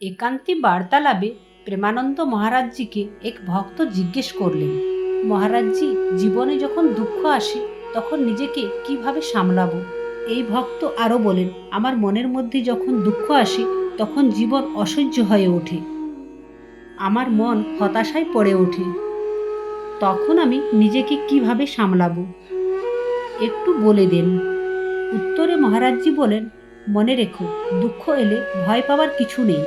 একান্তি বার্তালাপে প্রেমানন্দ মহারাজজিকে এক ভক্ত জিজ্ঞেস করলেন, মহারাজজি, জীবনে যখন দুঃখ আসে, তখন নিজেকে কীভাবে সামলাবো? এই ভক্ত আরও বলেন, আমার মনের মধ্যে যখন দুঃখ আসে, তখন জীবন অসহ্য হয়ে ওঠে। আমার মন হতাশায় পড়ে ওঠে। তখন আমি নিজেকে কীভাবে সামলাবো? একটু বলে দেন। উত্তরে মহারাজজি বলেন, মনে রেখো, দুঃখ এলে ভয় পাওয়ার কিছু নেই।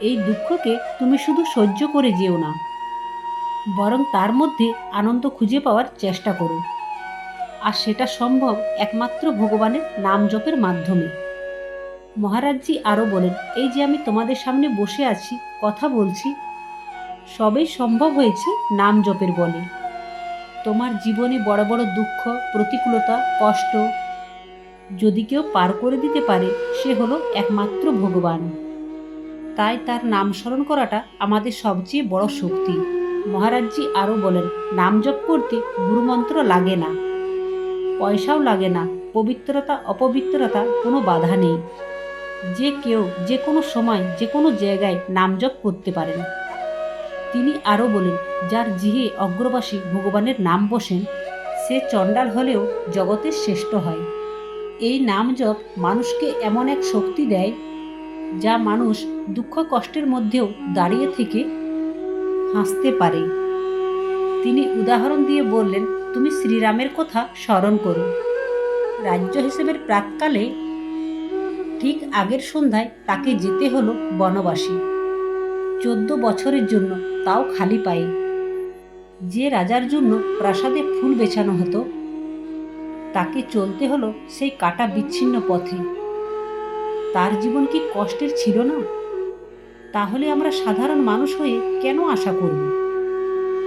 এই দুঃখকে তুমি শুধু সহ্য করে যেও না। বরং তার মধ্যে আনন্দ খুঁজে পাওয়ার চেষ্টা করো। আর সেটা সম্ভব একমাত্র ভগবানের নাম জপের মাধ্যমে। মহারাজজি আরও বলেন, এই যে আমি তোমাদের সামনে বসে আছি, কথা বলছি, সবই সম্ভব হয়েছে নাম জপের বলে। তোমার জীবনে বড় বড় দুঃখ, প্রতিকূলতা, কষ্ট যদি কেউ পার করে দিতে পারে, সে হলো একমাত্র ভগবান। তাই তার নাম স্মরণ করাটা আমাদের সবচেয়ে বড় শক্তি। মহারাজজি আরও বলেন, নাম জপ করতে গুরুমন্ত্র লাগে না। পয়সাও লাগে না। পবিত্রতা, অপবিত্রতা কোনো বাধা নেই। যে কেউ যে কোনো সময় যে কোনো জায়গায় নাম জপ করতে পারেন। তিনি আরও বলেন, যার জিহে অগ্রবাসী ভগবানের নাম বসেন, সে চণ্ডাল হলেও জগতের শ্রেষ্ঠ হয়। এই নাম জপ মানুষকে এমন এক শক্তি দেয় যা মানুষ দুঃখ কষ্টের মধ্যেও দাঁড়িয়ে থেকে হাসতে পারে। তিনি উদাহরণ দিয়ে বললেন, তুমি শ্রীরামের কথা স্মরণ করো। রাজ্য হিসেবের প্রাককালে ঠিক আগের সন্ধ্যায় তাকে যেতে হলো বনবাসী। চোদ্দ বছরের জন্য তাও খালি পায়ে। যে রাজার জন্য প্রাসাদে ফুল বেছানো হতো, তাকে চলতে হলো সেই কাটা বিচ্ছিন্ন পথে। তার জীবন কি কষ্টের ছিল না? তাহলে আমরা সাধারণ মানুষ হয়ে কেন আশা করব?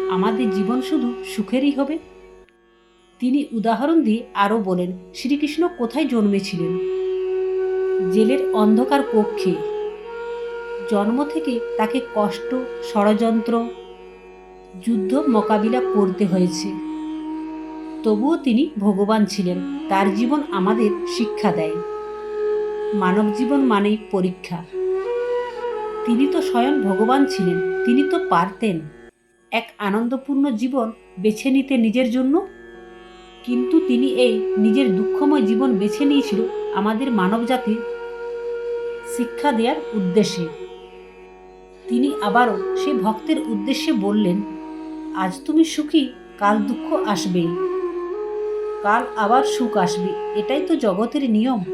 আমাদের জীবন শুধু সুখেরই হবে। তিনি উদাহরণ দিয়ে আরও বলেন, শ্রীকৃষ্ণ কোথায় জন্মেছিলেন? জেলের অন্ধকার কক্ষে। জন্ম থেকে তাকে কষ্ট, ষড়যন্ত্র, যুদ্ধ, মোকাবিলা করতে হয়েছে। তবুও তিনি ভগবান ছিলেন। তার জীবন আমাদের শিক্ষা দেয়। মানব জীবন মানেই পরীক্ষা। তিনি তো স্বয়ং ভগবান ছিলেন, তিনি তো পারতেন। এক আনন্দপূর্ণ জীবন বেছে নিতে নিজের জন্য? কিন্তু তিনি এই নিজের দুঃখময় জীবন বেছে নিয়েছিল আমাদের মানবজাতির শিক্ষা দেওয়ার উদ্দেশ্যে। তিনি আবারও সে ভক্তের উদ্দেশ্যে বললেন, আজ তুমি সুখী, কাল দুঃখ আসবেই। কাল আবার সুখ আসবে, এটাই তো জগতের নিয়ম।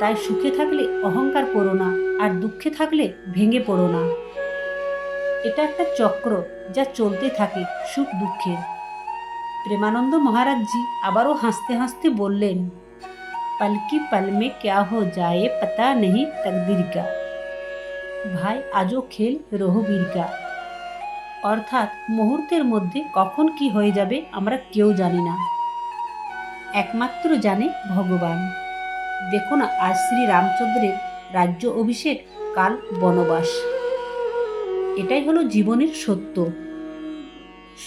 তাই সুখে থাকলে অহংকার করো না আর দুঃখে থাকলে ভেঙে পড়ো না। এটা একটা চক্র যা চলতে থাকে সুখ দুঃখের প্রেমানন্দ মহারাজজি আবারও হাসতে হাসতে বললেন, পালকি পল মে ক্যা হো যায় পতা নেই তকদির কা। ভাই, আজও খেল রহুবীর কা। অর্থাৎ মুহূর্তের মধ্যে কখন কি হয়ে যাবে আমরা কেউ জানি না। একমাত্র জানে ভগবান। দেখো না আজ শ্রী রামচন্দ্রের রাজ্য অভিষেক, কাল বনবাস। এটাই হলো জীবনের সত্য।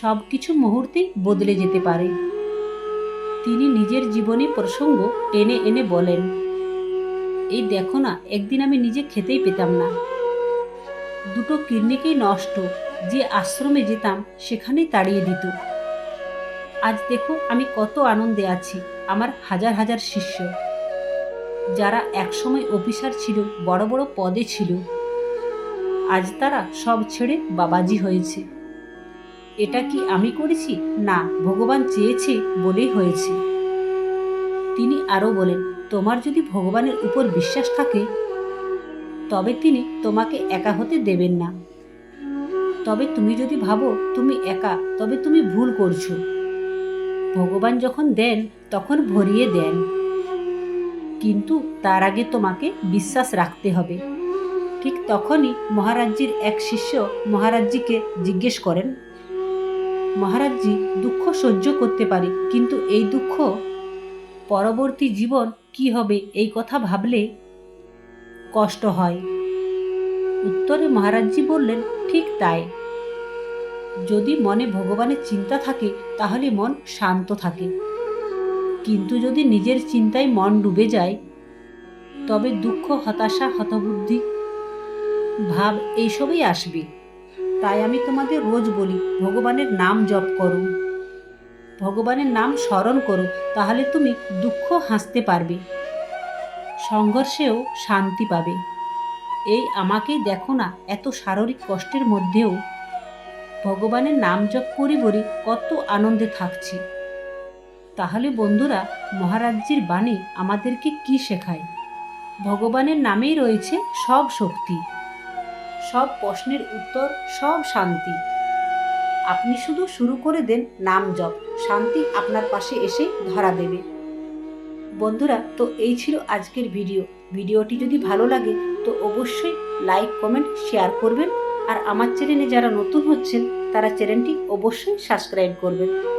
সব কিছু মুহূর্তেই বদলে যেতে পারে। তিনি নিজের জীবনী প্রসঙ্গ টেনে এনে বলেন, এই দেখো না, একদিন আমি নিজে খেতেই পেতাম না। দুটো কিডনিকেই নষ্ট, যে আশ্রমে যেতাম সেখানেই তাড়িয়ে দিত। আজ দেখো আমি কত আনন্দে আছি, আমার হাজার হাজার শিষ্য। যারা একসময় অফিসার ছিল, বড় বড় পদে ছিল, আজ তারা সব ছেড়ে বাবাজি হয়েছে। এটা কি আমি করেছি? না, ভগবান চেয়েছে বলেই হয়েছে। তিনি আরও বলেন, তোমার যদি ভগবানের উপর বিশ্বাস থাকে, তবে তিনি তোমাকে একা হতে দেবেন না। তবে তুমি যদি ভাবো তুমি একা, তবে তুমি ভুল করছ। ভগবান যখন দেন, তখন ভরিয়ে দেন। কিন্তু তার আগে তোমাকে বিশ্বাস রাখতে হবে। ঠিক তখনই মহারাজ্যের এক শিষ্য মহারাজ্যিকে জিজ্ঞেস করেন মহারাজজি দুঃখ সহ্য করতে পারে, কিন্তু এই দুঃখ পরবর্তী জীবন কি হবে, এই কথা ভাবলে কষ্ট হয়। উত্তরে মহারাজজি বললেন, ঠিক তাই। যদি মনে ভগবানের চিন্তা থাকে, তাহলে মন শান্ত থাকে। কিন্তু যদি নিজের চিন্তায় মন ডুবে যায়, তবে দুঃখ, হতাশা, হতবুদ্ধি, ভাব এইসবই আসবে। তাই আমি তোমাদের রোজ বলি, ভগবানের নাম জপ করো। ভগবানের নাম স্মরণ করো, তাহলে তুমি দুঃখ হাসতে পারবে। সংঘর্ষেও শান্তি পাবে। এই আমাকেই দেখো না, এত শারীরিক কষ্টের মধ্যেও ভগবানের নাম জপ করি বলি কত আনন্দে থাকছি। তাহলে বন্ধুরা, মহারাজ্যের বাণী আমাদেরকে কি শেখায়? ভগবানের নামেই রয়েছে সব শক্তি। সব প্রশ্নের উত্তর, সব শান্তি। আপনি শুধু শুরু করে দেন নাম জপ, শান্তি আপনার পাশে এসে ধরা দেবে। বন্ধুরা, তো এই ছিল আজকের ভিডিও। ভিডিওটি যদি ভালো লাগে, তো অবশ্যই লাইক, কমেন্ট, শেয়ার করবেন। আর আমার চ্যানেলে যারা নতুন হচ্ছেন, তারা চ্যানেলটি অবশ্যই সাবস্ক্রাইব করবেন।